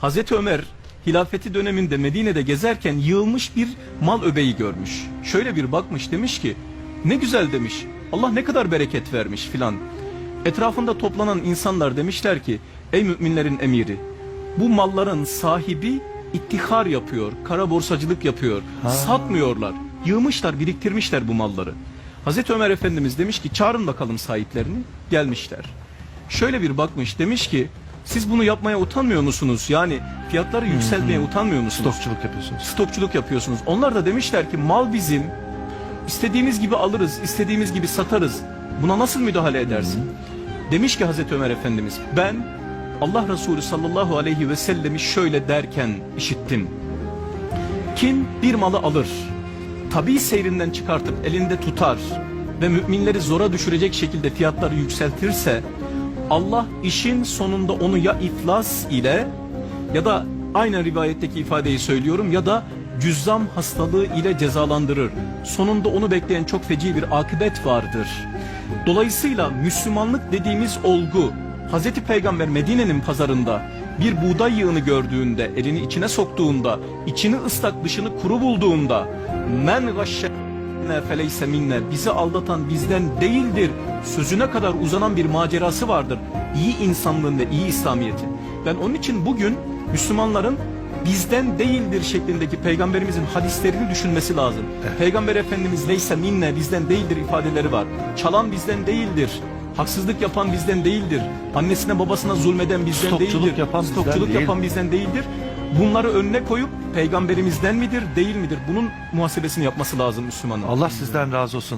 Hazreti Ömer hilafeti döneminde Medine'de gezerken yığılmış bir mal öbeği görmüş. Şöyle bir bakmış demiş ki ne güzel demiş Allah ne kadar bereket vermiş filan. Etrafında toplanan insanlar demişler ki ey müminlerin emiri bu malların sahibi ittihar yapıyor, kara borsacılık yapıyor, satmıyorlar. Yığmışlar, biriktirmişler bu malları. Hazreti Ömer Efendimiz demiş ki çağırın bakalım sahiplerini. Gelmişler. Şöyle bir bakmış demiş ki siz bunu yapmaya utanmıyor musunuz? Yani fiyatları yükseltmeye utanmıyor musunuz? Stokçuluk yapıyorsunuz. Stokçuluk yapıyorsunuz. Onlar da demişler ki mal bizim. İstediğimiz gibi alırız, istediğimiz gibi satarız. Buna nasıl müdahale edersin? Demiş ki Hazreti Ömer Efendimiz ben Allah Resulü sallallahu aleyhi ve sellemi şöyle derken işittim. Kim bir malı alır, tabi seyrinden çıkartıp elinde tutar ve müminleri zora düşürecek şekilde fiyatları yükseltirse Allah işin sonunda onu ya iflas ile ya da aynen rivayetteki ifadeyi söylüyorum ya da cüzzam hastalığı ile cezalandırır. Sonunda onu bekleyen çok feci bir akıbet vardır. Dolayısıyla Müslümanlık dediğimiz olgu Hazreti Peygamber Medine'nin pazarında bir buğday yığını gördüğünde, elini içine soktuğunda, içini ıslak dışını kuru bulduğunda men gashşene feleyse minne bizi aldatan bizden değildir sözüne kadar uzanan bir macerası vardır. İyi insanlığın ve iyi İslamiyet'in. Ben onun için bugün Müslümanların bizden değildir şeklindeki peygamberimizin hadislerini düşünmesi lazım. Peygamber Efendimiz leyse minne bizden değildir ifadeleri var. Çalan bizden değildir. Haksızlık yapan bizden değildir. Annesine babasına zulmeden bizden Stokçuluk değildir. yapan bizden Stokçuluk değil. yapan bizden değildir. Bunları önüne koyup peygamberimizden midir değil midir? Bunun muhasebesini yapması lazım Müslümanın. Allah sizden razı olsun.